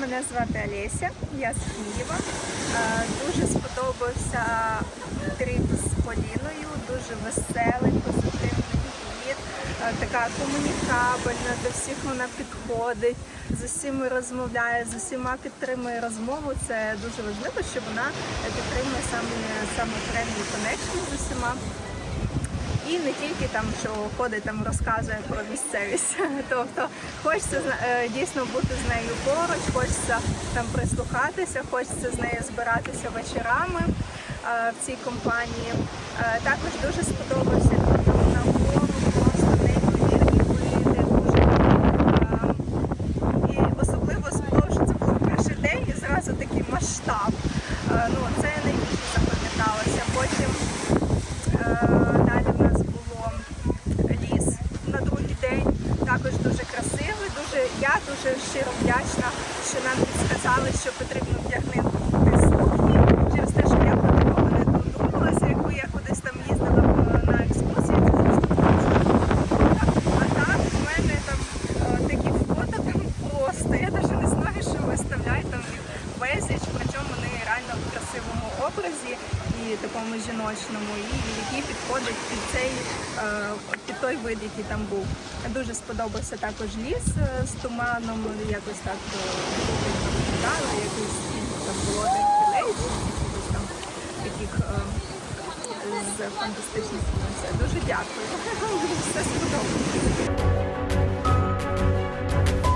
Мене звати Олеся, я з Києва. Е, Дуже сподобався тріп з Поліною, дуже веселий, позитивний гід, Е, така комунікабельна, до всіх вона підходить, з усіма розмовляє, з усіма підтримує розмову. Це дуже важливо, що вона підтримує саме, саме friendly connection з усіма. І не тільки там, що ходить там, розказує про місцевість. Тобто хочеться е, дійсно бути з нею поруч, хочеться там прислухатися, хочеться з нею збиратися вечорами е, в цій компанії. Е, Також дуже сподобався на гору, просто неймовірні види, дуже і особливо сподобалося, що це був перший день і зразу такий масштаб. Ну, найбільше запам'яталося. Потім е, далі в нас було ліс на другий день. Також дуже красивий. Дуже, я дуже щиро вдячна, що нам підсказали, що потрібно вдягнути слухні через те, що я про такого не додумалася, якби я кудись там їздила е, на екскурсії. а так в мене е, такі фото. Я навіть не знаю, що виставляють там безліч, причому вони реально красивому образі і такому жіночному, і які підходять під цей е, під той вид, який там був. Дуже сподобався також ліс е, з туманом, якось так е, виглядало, якийсь там було якихось там таких. з фантастичних Дуже дякую. Все сподобалося.